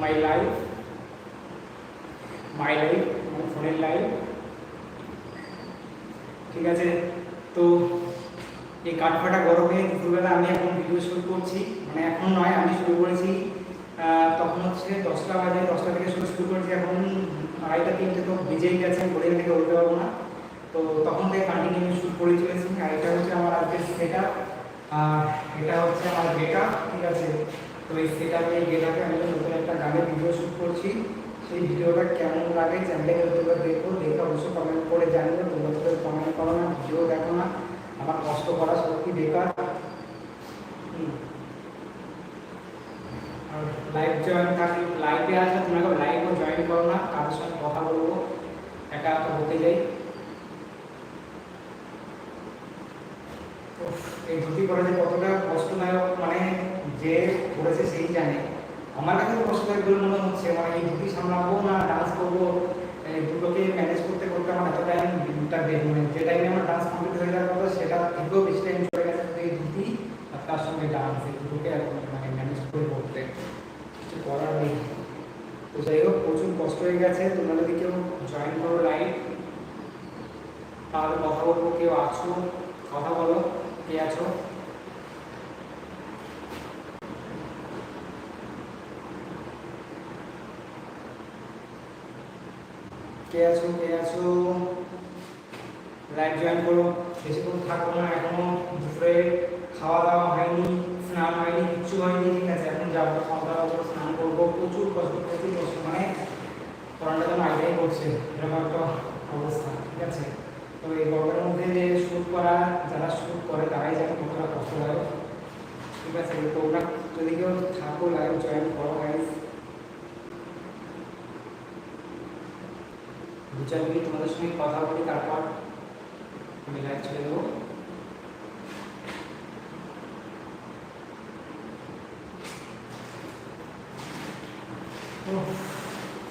My life my life মানে ফোনের life ঠিক আছে? তো এই কাঠফাটা গরমে দুপুরবেলা আমি এখন ভিডিও শুরু করছি। মানে এখন নয়, আমি শুরু করেছি তখন হচ্ছে দশটা বাজে, দশটা থেকে শুরু শুরু করেছি। এখন আড়াইটা, তিনটে তো বেজেই গেছে ঘড়ি থেকে উঠতে পারব না। তো তখন থেকে কন্টিনিউ শুট করে চলেছি। আর এটা হচ্ছে আমার আজকের সেটা আর এটা হচ্ছে আমার গেটা ঠিক আছে? তো এই সেটাকে এই গেটাকে আমি নতুন একটা গানের ভিডিও শুট করছি। সেই ভিডিওটা কেমন লাগে চ্যানেলে তোমরা দেখো, দেখে অবশ্যই কমেন্ট করে জানিও, তোমরা তো কমেন্ট করো না, ভিডিও দেখো না। আমার কষ্ট করা সত্যি বেকার। লাইভ জয়েন থাকলে লাইভে আসলে তোমরা কেউ লাইভও জয়েন করো না, কারোর সঙ্গে কথা বলব, একা একা হতে যাই এই ধুতি পরে যে কতটা করেছে সেই জানে। আমার কাছে কষ্টদায়ক মনে হচ্ছে মানে এই ধুতি সামলাবো না ডান্স করব দুটোকে ম্যানেজ করতে করতে আমার এত টাইম মানে যে টাইমে আমার ডান্স কমপ্লিট হয়ে যাওয়ার কথা, সেটা থেকেও বেশি টাইম চলে গেছে এই ধুতি আর তার সঙ্গে ডান্স এই দুটোকে মানে ম্যানেজ করে করতে। কিছু করার নেই। তো যাই হোক, প্রচুর কষ্ট হয়ে গেছে। তোমরা যদি কেউ জয়েন করো লাইভ তাহলে কথা বলব, কেউ আছো, কথা বলো, কে আছো? কে আছো কে আছো? লাইভ জয়েন করো। বেশিক্ষণ থাকব না, এখনও দুপুরে খাওয়া দাওয়া হয়নি, স্নান হয়নি, কিচ্ছু হয়নি, ঠিক আছে, এখন যাব। খাওয়া দাওয়া করে স্নান করব। প্রচুর কষ্ট প্রচুর কষ্ট মানে করোনাটা যেন আইটাই করছে এরকম একটা অবস্থা, ঠিক আছে? তো এই গরমের মধ্যে শ্যুট করা, যারা শ্যুট করে, তারাই জানে কতটা কষ্টদায়ক ঠিক আছে? তোমরা যদি কেউ থাকো লাইভ জয়েন করো দু চার মিনিট তোমাদের সঙ্গে কথা বলি, তারপর আমি লাইভ ছেড়ে দেবো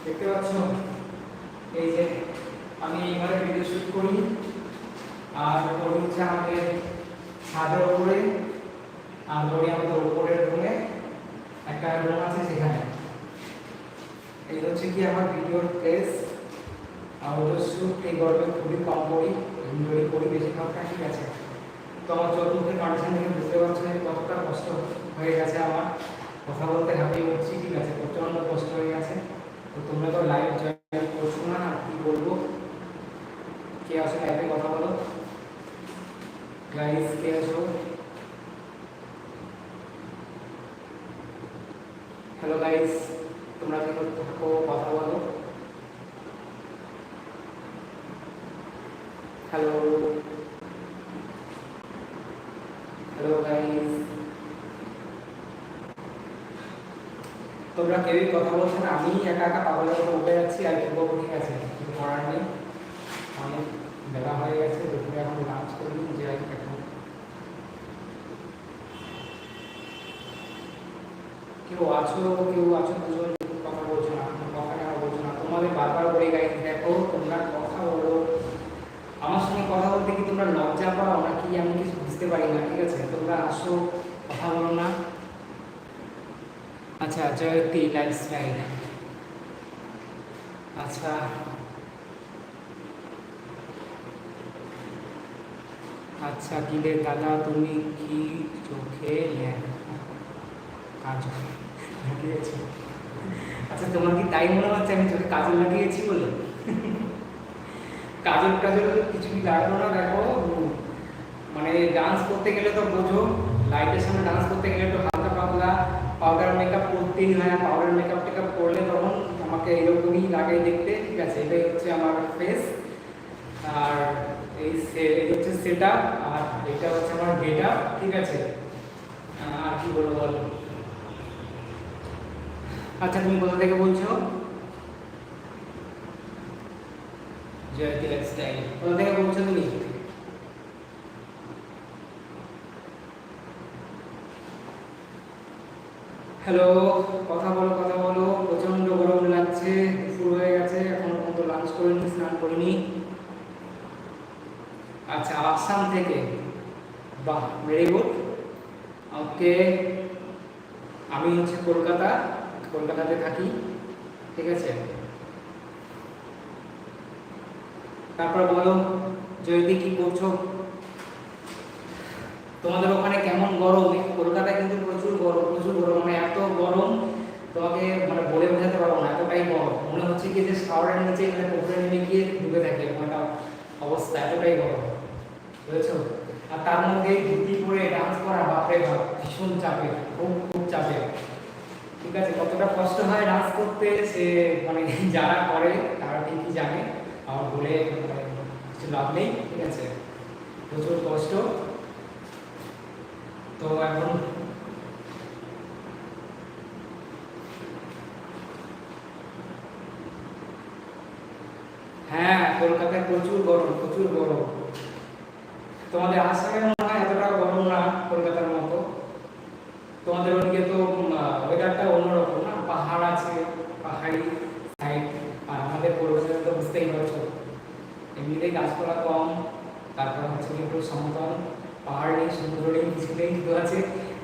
দেখতে পাচ্ছ? এই যে, আমি এইভাবে ভিডিও শুট করি। আর করি হচ্ছে আমাদের ছাদের উপরে, আর করি আমাদের উপরের রুমে একটা রুম আছে সেখানে। এই হচ্ছে কি আমার ভিডিওর প্লেস আউটডোর শ্যুট এই গরমে খুবই কম করি ইনডোরে করি ঠিক আছে তো আমার চতুর্থ কন্ডিশন থেকে বুঝতে পারছি কতটা কষ্ট হয়ে গেছে আমার। কথা বলতে হাঁপিয়ে উঠছি ঠিক আছে, প্রচণ্ড কষ্ট হয়ে গেছে। তো তোমরা তো লাইভ জয়েন করছ না, আর কি বলব? কে আসো লাইভে কথা বলো? গাইস কে আসো? হ্যালো গাইস তোমরা কি থাকো? কথা বলো হ্যালো হ্যালো গাইস তোমরা কেউই কথা বলছো না? আমি একা একা পাগলের মতো উঠে যাচ্ছি আর কি বলব ঠিক আছে কিছু করার নেই। অনেক বেলা হয়ে গেছে, দুপুরে এখন লাঞ্চ করি যে এখন। কেউ আছো? কেউ আছো দুজন কথা বলছো না কথা কেন বলছো না তোমাদের বারবার বলে গাই দেখো তোমরা কথা বলো আমার সঙ্গে কথা বলতে কি তোমরা লজ্জা পাও নাকি? আমি কিছু বুঝতে পারি না, ঠিক আছে? তোমরা আসো, কথা বলো না। আচ্ছা জয়তী লাইফস্টাইল আচ্ছা। আচ্ছা কি দাদা, তুমি কি চোখে কাজ লাগিয়েছো। আচ্ছা তোমার কি তাই মনে হচ্ছে? আমি চোখে কাজল লাগিয়েছি বলে? কাজল টাজল কিছু কি লাগানো না, দেখো মানে ডান্স করতে গেলে তো বোঝো লাইটের সামনে ডান্স করতে গেলে একটু হালকা পাতলা পাউডার মেকআপ করতেই হয় পাউডার মেকআপ টেকআপ করলে তখন আমাকে এরকমই লাগে দেখতে, ঠিক আছে? এটাই হচ্ছে আমার ফেস আর এই হচ্ছে সেট আপ আর এটা হচ্ছে আমার গেট ঠিক আছে? আর কি বলব বলো? আচ্ছা তুমি কোথা থেকে বলছো? জয়তী লাইফস্টাইল কোথা থেকে বলছো তুমি হ্যালো কথা বলো কথা বলো। প্রচণ্ড গরম লাগছে, দুপুর হয়ে গেছে, এখনও পর্যন্ত লাঞ্চ করিনি, স্নান করিনি। আচ্ছা আসাম থেকে। বাহ ভেরি গুড ওকে, আমি হচ্ছে কলকাতা, কলকাতাতে থাকি, ঠিক আছে? তারপর বলো জয়দি কি করছ? তোমাদের ওখানে কেমন গরম? কলকাতায় কিন্তু প্রচুর গরম প্রচুর গরম মানে এত গরম, তোমাকে মানে বলে বোঝাতে পারব না, এতটাই গরম। মনে হচ্ছে কি যে শাওয়ারের নিচে মানে পুকুরে নেমে গিয়ে ডুবে থাকে একটা অবস্থা, এতটাই গরম। বুঝেছ? আর তার মধ্যে ধুতি পরে ডান্স করা, বাপরে বাপ, ভীষণ চাপের, খুব খুব চাপের। ঠিক আছে, কতটা কষ্ট হয় ডান্স করতে, সে মানে যারা করে, তারা ঠিকই জানে। আমার বলে মানে কিছু লাভ নেই, ঠিক আছে? প্রচুর কষ্ট। তো এখন হ্যাঁ কলকাতায় প্রচুর গরম প্রচুর গরম। তোমাদের আসামে মনে হয় এতটা গরম না কলকাতার মতো তোমাদের ওদিকে তো ওয়েদারটা অন্যরকম না পাহাড় আছে পাহাড়ি সাইড আর আমাদের কলকাতাতে তো বুঝতেই পারছ এমনিতেই গাছপালা কম, তারপর হচ্ছে কি একটু সমতল, পাহাড় নেই, সমুদ্র নেই, কিছু নেই শুধু আছে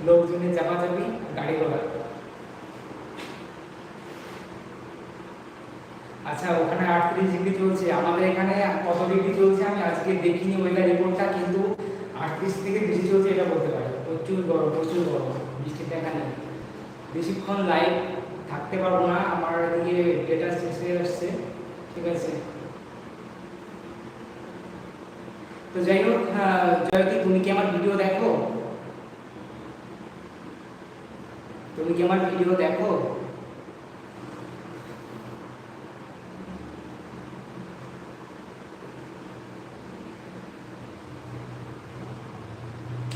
লোকজনের চাপাচাপি গাড়ি ঘোড়া। আচ্ছা ওখানে আটত্রিশ ডিগ্রি চলছে। আমাদের এখানে কত ডিগ্রি চলছে আমি আজকে দেখিনি ওয়েদার রিপোর্টটা কিন্তু আটত্রিশ থেকে বেশি চলছে এটা বলতে পারি। প্রচুর গরম প্রচুর গরম বৃষ্টি দেখা নেই। বেশিক্ষণ লাইভ থাকতে পারব না, আমার এদিকে ডেটা শেষ হয়ে আসছে, ঠিক আছে? তো যাই হোক জয়তি তুমি কি আমার ভিডিও দেখো? তুমি কি আমার ভিডিও দেখো?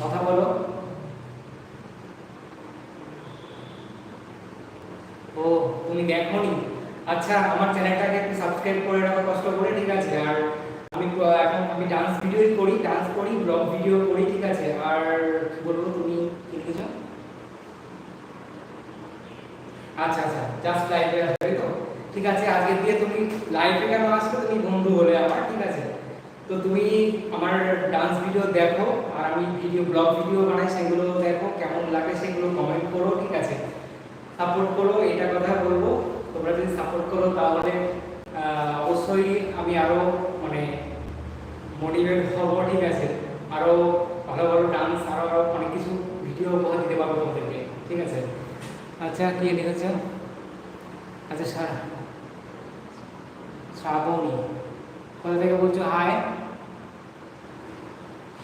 কথা বলো। ও, তুমি দেখোনি? আচ্ছা আমার চ্যানেলটাকে একটু সাবস্ক্রাইব করে রাখো, কষ্ট করে, ঠিক আছে? আর ডান্স করি ডান্স করি, ব্লগ ভিডিও করি, ঠিক আছে? আর বলব তুমি? কি লিখেছো আচ্ছা আচ্ছা জাস্ট লাইভে আসবে তো? ঠিক আছে, আজকে দিয়ে তুমি লাইভে কেন আসছো? তুমি বন্ধু বলে আমার, ঠিক আছে? তো তুমি আমার ডান্স ভিডিও দেখো, আর আমি ভিডিও ব্লগ ভিডিও বানাই, সেগুলো দেখো, কেমন লাগে সেগুলো কমেন্ট করো, ঠিক আছে? সাপোর্ট করো এটা কথা বলব। তোমরা যদি সাপোর্ট করো, তাহলে অবশ্যই আমি আরও মানে মোটিভেট হব, ঠিক আছে। আরও ভালো ভালো ডান্স আরও আরও অনেক কিছু ভিডিও উপহার দিতে পারব তোমাদেরকে, ঠিক আছে? আচ্ছা কি লিখেছ আচ্ছা স্যার শ্রাবণী। কোথা থেকে বলছো? হাই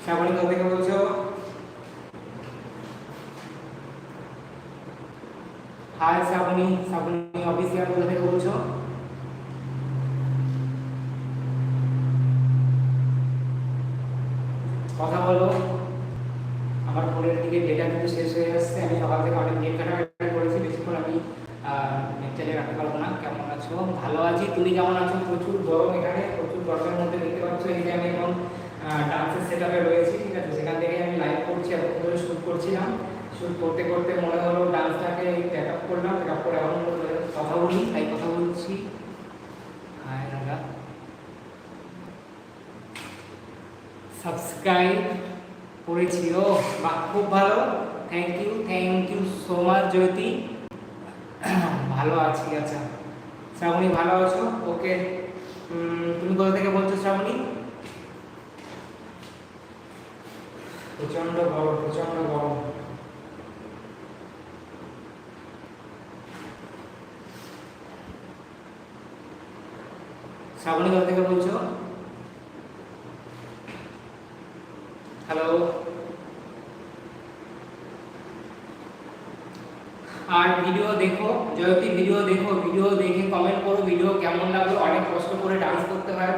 শ্রাবণী, কোথা থেকে বলছো? হাই শ্রাবণী। শ্রাবণী অফিসিয়াল কোথা থেকে বলছো? কথা বলো। আমার ফোনের দিকে ডেটা কিন্তু শেষ হয়ে যাচ্ছে আমি সকাল থেকে অনেক নেট ঘাটাঘাটি করেছি। বেশিক্ষণ আমি নেট রাখতে পারব না। কেমন আছো? ভালো আছি। তুমি কেমন আছো? প্রচুর গরম এখানে। প্রচুর গরমের মধ্যে দেখতে পাচ্ছ এই যে আমি এখন ডান্সের সেট আপে রয়েছি। ঠিক আছে? সেখান থেকে আমি লাইভ করছি এখন ধরে শ্যুট করছিলাম। শ্যুট করতে করতে মনে হলো ডান্সটাকে প্যাক আপ করলাম। প্যাক আপ করে এখন কথা বলি তাই কথা বলছি হায় রাগা সাবস্ক্রাইব করেছি। ও, বাহ, খুব ভালো। Thank you thank you so much Jyoti. ভালো আছি আচ্ছা। শ্রাবণী, ভালো আছো? ওকে তুমি কোথা থেকে বলছো, শ্রাবণী? প্রচণ্ড গরম প্রচণ্ড গরম। শ্রাবণী, কোথা থেকে বলছো? হ্যালো আর ভিডিও দেখো, জয়তী ভিডিও দেখো ভিডিও দেখে কমেন্ট করো ভিডিও কেমন লাগল? অনেক কষ্ট করে ডান্স করতে হয়।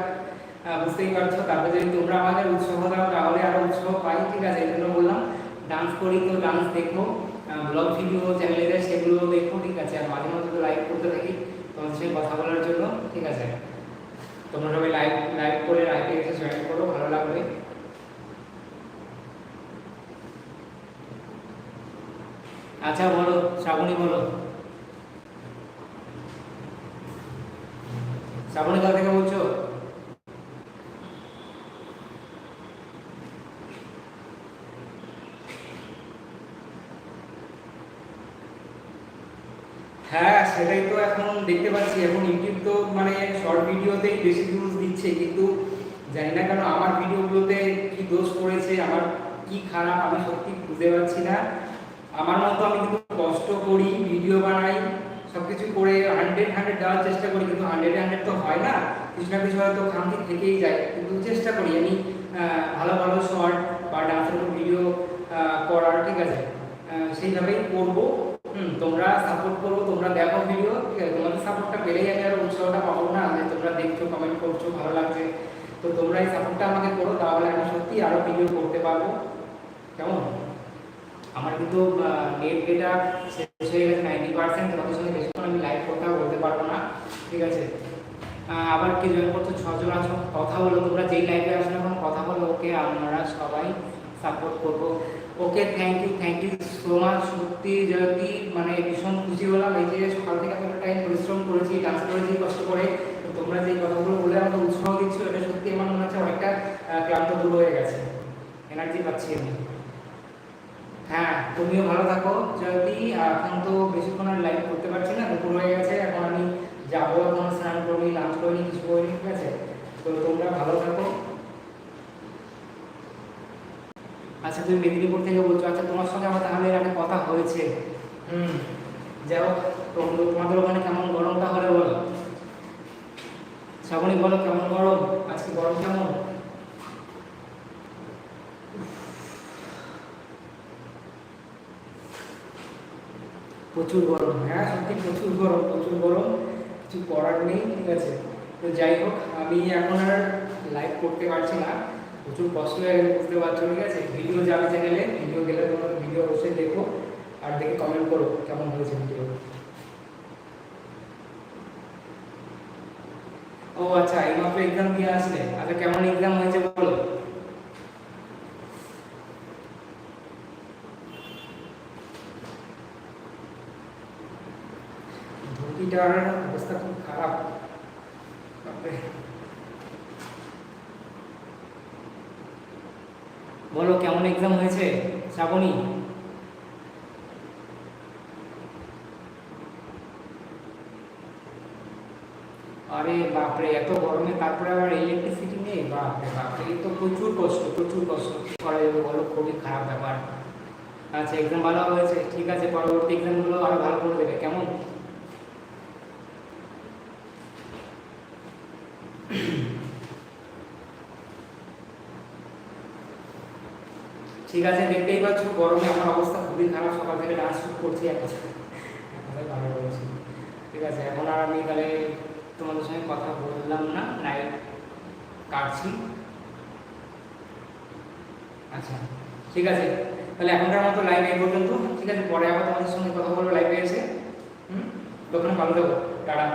বুঝতেই পারছ? তারপরে যদি তোমরা আমাদের উৎসাহ দাও, তাহলে আরও উৎসাহ পাই, ঠিক আছে? এই জন্য বললাম ডান্স করি তো ডান্স দেখো। ব্লগ ভিডিও চ্যানেলে দেয় সেগুলো দেখো, ঠিক আছে? আর মাঝে মাঝে তো লাইভ করতে থাকি, তোমাদের সঙ্গে কথা বলার জন্য, ঠিক আছে? তোমরা সবাই লাইভ লাইভ করে লাইভে এসে জয়েন করো, ভালো লাগবে। আচ্ছা বলো, শ্রাবণী বলো। শ্রাবণী কোথা থেকে বলছো? হ্যাঁ সেটাই তো এখন দেখতে পাচ্ছি। এখন ইউটিউব তো মানে শর্ট ভিডিওতেই বেশি ভিউজ দিচ্ছে, কিন্তু জানি না কেন আমার ভিডিওগুলোতে কি দোষ করেছে আমার কি খারাপ, আমি সত্যি বুঝতে পারছি না। আমার মতো আমি কিন্তু কষ্ট করি ভিডিও বানাই সব কিছু করে হান্ড্রেড হান্ড্রেড দেওয়ার চেষ্টা করি, কিন্তু হান্ড্রেড হান্ড্রেড তো হয় না। কিছু না কিছু হয়তো খামতি থেকেই যায়, কিন্তু চেষ্টা করি আমি ভালো ভালো শর্ট বা ডান্সের ভিডিও করার, ঠিক আছে? সেইভাবেই করব। তোমরা সাপোর্ট করো তোমরা দেখো ভিডিও ঠিক আছে? তোমাদের সাপোর্টটা বেড়ে আমি আর উৎসাহটা পাবো না। যে তোমরা দেখছ কমেন্ট করছ, ভালো লাগছে। তো তোমরা এই সাপোর্টটা আমাকে করো, তাহলে আমি সত্যি আরও ভিডিও করতে পারব। কেমন? আমার কিন্তু নেট ডেটা শেষ হয়ে গেছে নাইনটি পার্সেন্ট তোমাদের সঙ্গে বেশিক্ষণ আমি লাইভ কথা বলতে পারব না, ঠিক আছে? আবার কি জয়েন করছ? ছজন আছো, কথা বলো, তোমরা যেই লাইভে আসলে এখন কথা বলো, ওকে আমরা সবাই সাপোর্ট করব। Okay thank you thank you so much সত্যি যদি মানে ভীষণ খুশি হলাম, এই যে সকাল থেকে আমি টাইম পরিশ্রম করেছি ডান্স করেছি, কষ্ট করে তোমরা যে কথাগুলো বলে আমাকে উৎসাহ দিচ্ছ, এটা সত্যি আমার মনে হচ্ছে অনেকটা ক্লান্ত দূর হয়ে গেছে। এনার্জি পাচ্ছি আমি। হ্যাঁ তুমিও ভালো থাকো। যদি এখন তো বেশিক্ষণ আর লাইভ করতে পারছি না, দুপুর হয়ে গেছে, এখন আমি যাব, এখন স্নান করবি লাঞ্চ করিনি, কিছু করিনি, ঠিক আছে? তো তোমরা ভালো থাকো। আচ্ছা তুমি মেদিনীপুর থেকে বলছো আচ্ছা তোমার সঙ্গে আমার তাহলে আগে কথা হয়েছে। হুম, যাই হোক তোমাদের ওখানে কেমন গরমটা হলে বলো? শ্রাবণী বলো, কেমন গরম? আজকে গরম কেমন? প্রচুর গরম হ্যাঁ সত্যি প্রচুর গরম প্রচুর গরম, কিছু করার নেই, ঠিক আছে? তো যাই হোক, আমি এখন আর লাইভ করতে পারছি না, প্রচুর কষ্ট হয়ে গেছে, বুঝতে পারছ, ঠিক আছে? ভিডিও যাবে চ্যানেলে ভিডিও গেলে তোমার ভিডিও অবশ্যই দেখো, আর দেখে কমেন্ট করো, কেমন হয়েছে ভিডিও ও আচ্ছা এই মাত্র এক্সাম দিয়ে আসলে আচ্ছা কেমন এক্সাম হয়েছে বলো? অবস্থা খুব খারাপ। বলো, কেমন এক্সাম হয়েছে? শ্রাবণী? আরে বাপরে, এত গরমে তারপরে আবার ইলেকট্রিসিটি নেই? বাপরে বাপরে তো প্রচুর কষ্ট প্রচুর কষ্ট। করা যাবে বলো, খুবই খারাপ ব্যাপার। আচ্ছা এক্সাম ভালো হয়েছে? ঠিক আছে, পরবর্তী এক্সামগুলো আরও ভালো করে দেবে, কেমন? ঠিক আছে, দেখতেই পাচ্ছ, গরমে আমার অবস্থা খুবই খারাপ, সকাল থেকে ডান্স শুট করছি বলেছি। ঠিক আছে, এখন আর আমি তাহলে তোমাদের সঙ্গে কথা বললাম না লাইভ কাটছি। আচ্ছা ঠিক আছে, তাহলে এখনকার মতো লাইভ এই পর্যন্ত। ঠিক আছে, পরে আবার তোমাদের সঙ্গে কথা বলব লাইভে এসে। হুম? দোকানে ভালো দেবো টাটা।